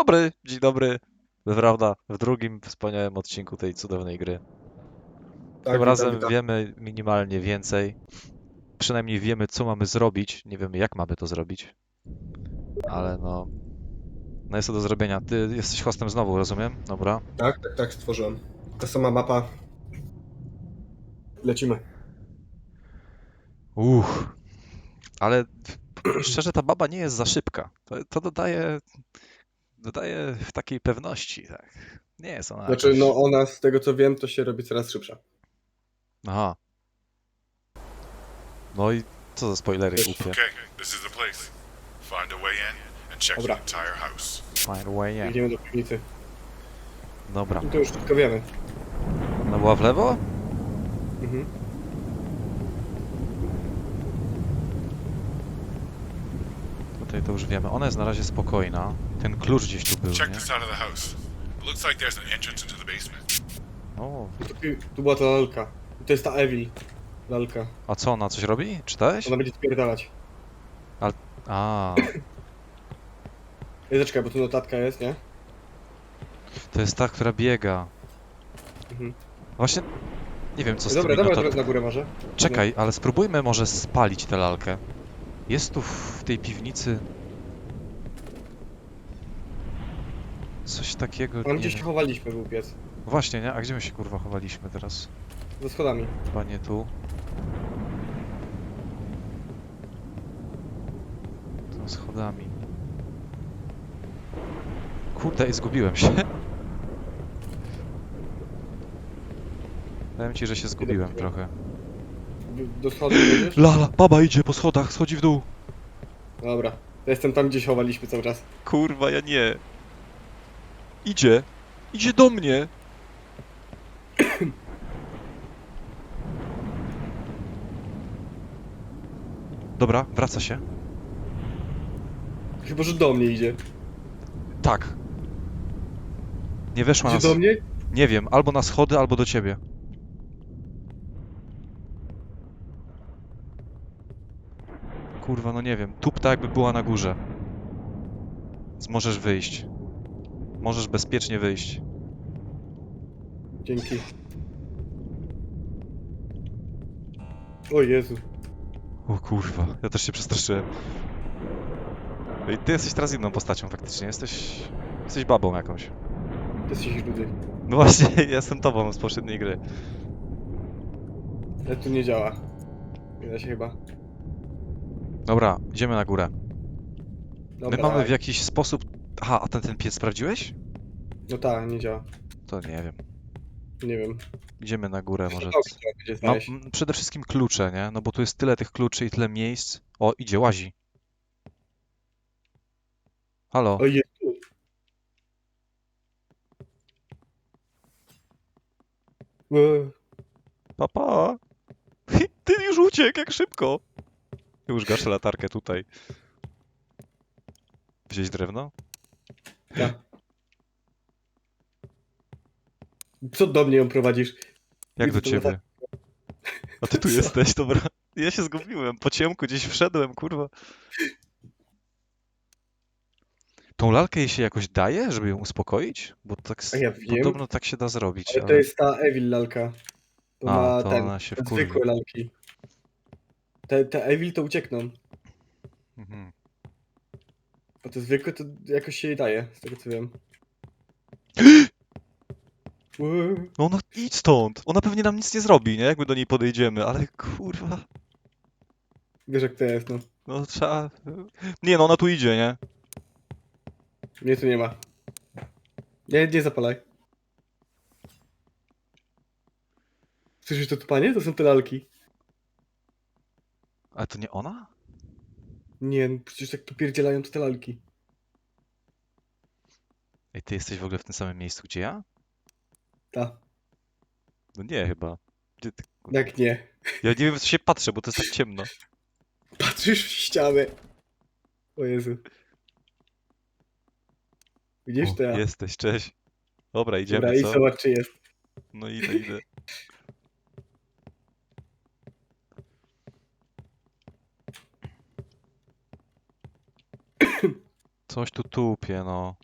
dobry, dzień dobry. Prawda, w drugim wspaniałym odcinku tej cudownej gry. Tak, Tym razem witam. wiemy minimalnie więcej. Przynajmniej wiemy, co mamy zrobić. Nie wiemy, jak mamy to zrobić. Ale no. No jest to do zrobienia. Ty jesteś hostem znowu, rozumiem? Dobra. Tak, tak, tak, stworzyłem. Ta sama mapa. Lecimy. Uch. Ale szczerze, ta baba nie jest za szybka. To, to dodaje. Dodaje w takiej pewności, tak. Nie jest ona. Znaczy, jakoś- no ona, z tego co wiem, to się robi coraz szybsza. Aha. No i co za spoilery głupie. Okay, this is the place. Find a way in and check Dobra. the entire house. Find a way in. Idziemy do piwnicy. Dobra. No to już tylko wiemy. No była w lewo? Mhm. To już wiemy. Ona jest na razie spokojna. Ten klucz gdzieś tu był, Check nie? the side of the house. It looks like there's an entrance into the basement. O, tu, tu była ta lalka. To jest ta Evil. Lalka. a co ona coś robi? Czytałeś? Ona będzie spierdalać. A, Ej, zaczekaj, bo tu notatka jest, nie? to jest ta, która biega. Mhm. Właśnie nie wiem co z Dobra, tymi dobra, notat... na górę może. Czekaj, ale spróbujmy może spalić tę lalkę. Jest tu w tej piwnicy coś takiego. Tam nie gdzie się wiem. chowaliśmy był piec. Właśnie, nie? A gdzie my się kurwa chowaliśmy teraz? Za schodami. Chyba nie tu. Tu schodami. Kurde, i zgubiłem się. Powiem ci, że się zgubiłem trochę. Do- schodów będziesz? Lala, baba idzie po schodach, schodzi w dół. Dobra. Ja jestem tam, gdzie się chowaliśmy cały czas. Kurwa, ja nie. Idzie. Idzie do mnie. Dobra, wraca się. Chyba, że do mnie idzie. Tak. Nie weszła. Idzie do mnie? Nie wiem, albo na schody, albo do ciebie. Kurwa, no nie wiem. Tupta jakby była na górze. Więc możesz wyjść. Możesz bezpiecznie wyjść. Dzięki. O Jezu. O kurwa, ja też się przestraszyłem. Ej, ty jesteś teraz inną postacią faktycznie. Jesteś... Jesteś babą jakąś. Jesteś rudy. No właśnie, ja jestem tobą z poprzedniej gry. Ale tu nie działa. Nie da się chyba. Dobra, idziemy na górę. Dobra, My mamy w jakiś sposób... Aha, a ten, ten piec sprawdziłeś? No tak, nie działa. To nie wiem. Nie wiem. Idziemy na górę może. Dobrze, trzeba będzie No, znaleźć. m, przede wszystkim klucze, nie? No bo tu jest tyle tych kluczy i tyle miejsc. O, idzie, łazi. Halo? O Jezu. Eee, Papa! Ty już uciekł, jak szybko! Już gaszę latarkę tutaj. Wziąć drewno? ja. Co do mnie ją prowadzisz? Jak do ciebie? A ty tu Co? jesteś, dobra. Ja się zgubiłem, po ciemku gdzieś wszedłem, kurwa. Tą lalkę jej się jakoś daje, żeby ją uspokoić? Bo tak, s- A ja wiem. podobno tak się da zrobić, Ale to ale... jest ta Evil lalka. To A, ma to ten, ona się te wkurwi. zwykłe lalki. Te, te Evil to uciekną. Mhm. A te zwykłe to jakoś się jej daje, z tego co wiem. Eee, No ona idź stąd! Ona pewnie nam nic nie zrobi, nie? Jak my do niej podejdziemy, ale kurwa... Wiesz jak to jest, no. No trzeba... Nie no, ona tu idzie, nie? Mnie tu nie ma. Nie, nie zapalaj. Słyszysz to tu, panie? To są te lalki. Ale to nie ona? Nie, no przecież tak popierdzielają to te lalki. Ej, ty jesteś w ogóle w tym samym miejscu, gdzie ja? Ta. No nie, chyba. Gdzie ty... Jak nie? Ja nie wiem, co się patrzę, bo to jest tak ciemno. Patrzysz w ścianę. O Jezu. Widzisz to ja? Jesteś, cześć. Dobra, idziemy, Dobra, i co? zobacz czy jest. No idę, idę. Coś tu tupie, no.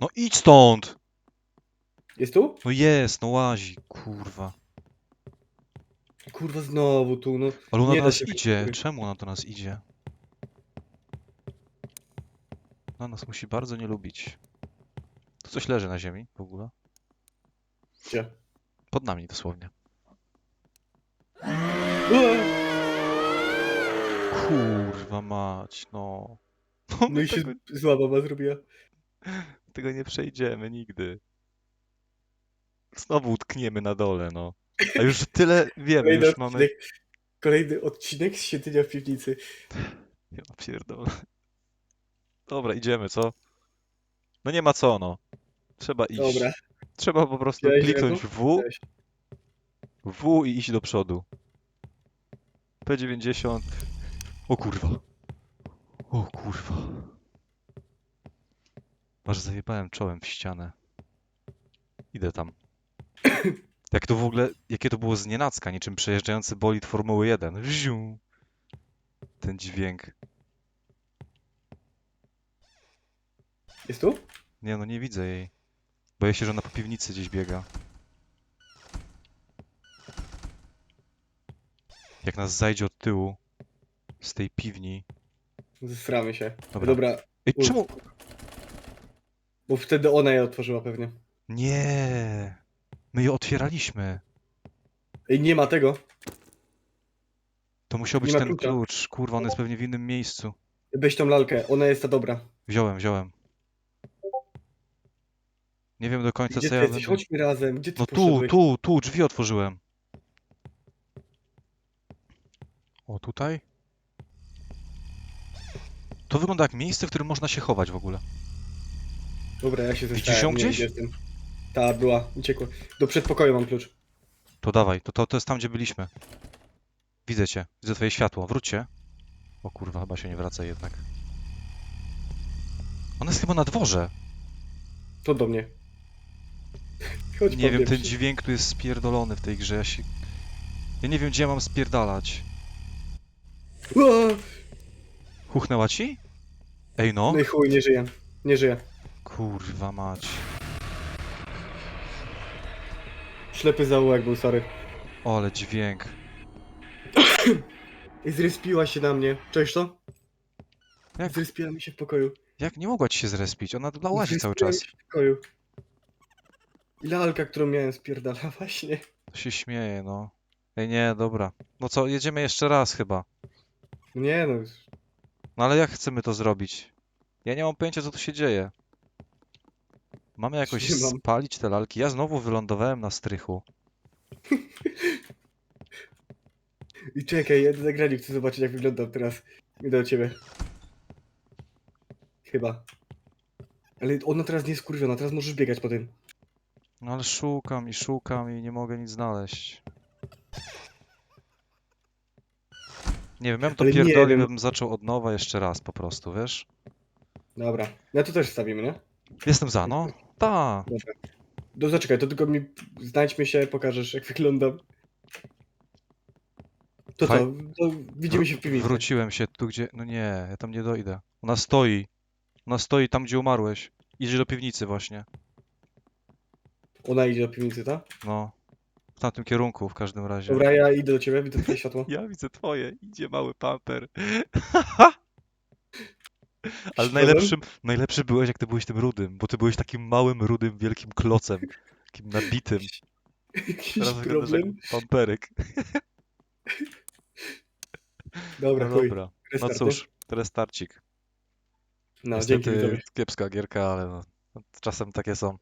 No idź stąd! Jest tu? No jest, no łazi, kurwa. Kurwa, znowu tu, no. Ale ona do nas idzie, czemu ona do nas idzie? Ona nas musi bardzo nie lubić. Tu coś leży na ziemi w ogóle. Gdzie? Pod nami dosłownie. Kurwa mać, no. No No i się tego, zła baba zrobiła. tego nie przejdziemy nigdy. Znowu utkniemy na dole, no. A już tyle wiemy, Kolejny już mamy... odcinek, kolejny odcinek z siedzenia w piwnicy. Ja pierdolę. Dobra, idziemy, co? No nie ma co, no. Trzeba iść. Dobra. Trzeba po prostu Cześć, kliknąć W, Cześć. W i iść do przodu. P90. O kurwa. O kurwa. Aż zajebałem czołem w ścianę. Idę tam. Jak to w ogóle, jakie to było znienacka, niczym przejeżdżający bolid Formuły 1. Wziu. Ten dźwięk. Jest tu? Nie no, nie widzę jej. Boję się, że ona po piwnicy gdzieś biega. Jak nas zajdzie od tyłu z tej piwni. Zesramy się. Dobra. Dobra. Ej, Uf. czemu? Bo wtedy ona je otworzyła pewnie. Nie. My je otwieraliśmy. Ej, nie ma tego. To musiał Nie być ma ten klucza. klucz. Kurwa, on jest pewnie w innym miejscu. Weź tą lalkę, ona jest ta dobra. Wziąłem, wziąłem. Nie wiem do końca Gdzie co ty ja jesteś? będę... Chodźmy razem. Gdzie ty No tu, poszedłeś? tu, tu, drzwi otworzyłem. O, tutaj? To wygląda jak miejsce, w którym można się chować w ogóle. Dobra, ja się Widzisz ją gdzieś? Ta była, uciekła. Do przedpokoju mam klucz. To dawaj, to, to, to jest tam, gdzie byliśmy. Widzę cię, widzę twoje światło. Wróćcie. O kurwa, chyba się nie wraca jednak. Ona jest chyba na dworze. To do mnie. Chodź Nie wiem, ten dźwięk tu jest spierdolony w tej grze. Ja się... Ja nie wiem, gdzie ja mam spierdalać. Ua! Huchnęła ci? Ej no. No i chuj, nie żyję. Nie żyję. Kurwa mać. Ślepy zaułek był, sorry. O, ale dźwięk. I zrespiła się na mnie. Cześć to? Jak? Zrespiła mi się w pokoju. Jak nie mogła ci się zrespić? Ona tu łazi cały Zrespiła mi czas. się w pokoju. I lalka, którą miałem spierdala właśnie. To się śmieje, no. Ej, nie, dobra. No co, jedziemy jeszcze raz chyba. Nie no, No ale jak chcemy to zrobić? Ja nie mam pojęcia, co tu się dzieje. Mamy jakoś Nie mam. spalić te lalki? Ja znowu wylądowałem na strychu. I czekaj, ja na nagraniu chcę zobaczyć jak wyglądam teraz. Idę do ciebie. Chyba. Ale ona teraz nie jest skurwiona, teraz możesz biegać po tym. No ale szukam i szukam i nie mogę nic znaleźć. Nie wiem, ja bym to Ale nie pierdolił, wiem. bym zaczął od nowa jeszcze raz po prostu, wiesz? Dobra. Ja tu też wstawimy, nie? Jestem za, no. Ta. Dobra. Do zaczekaj, to tylko mi znajdźmy się, pokażesz jak wyglądam. To co? To widzimy się w piwnicy. Wróciłem się tu, gdzie... No nie, ja tam nie dojdę. Ona stoi. Ona stoi tam, gdzie umarłeś. Idzie do piwnicy właśnie. Ona idzie do piwnicy, tak? No. W tamtym kierunku w każdym razie. Dobra, ja idę do ciebie, widzę twoje światło. Ja widzę twoje. Idzie mały pamper. Ale najlepszym, najlepszy byłeś, jak ty byłeś tym rudym, bo ty byłeś takim małym, rudym, wielkim klocem. Takim nabitym. Jakiś Teraz wyglądasz jak problem? pamperek. Dobra, No chuj. dobra. No Restart, cóż, restarcik. No, dzięki Niestety widzowie. kiepska gierka, ale no, czasem takie są.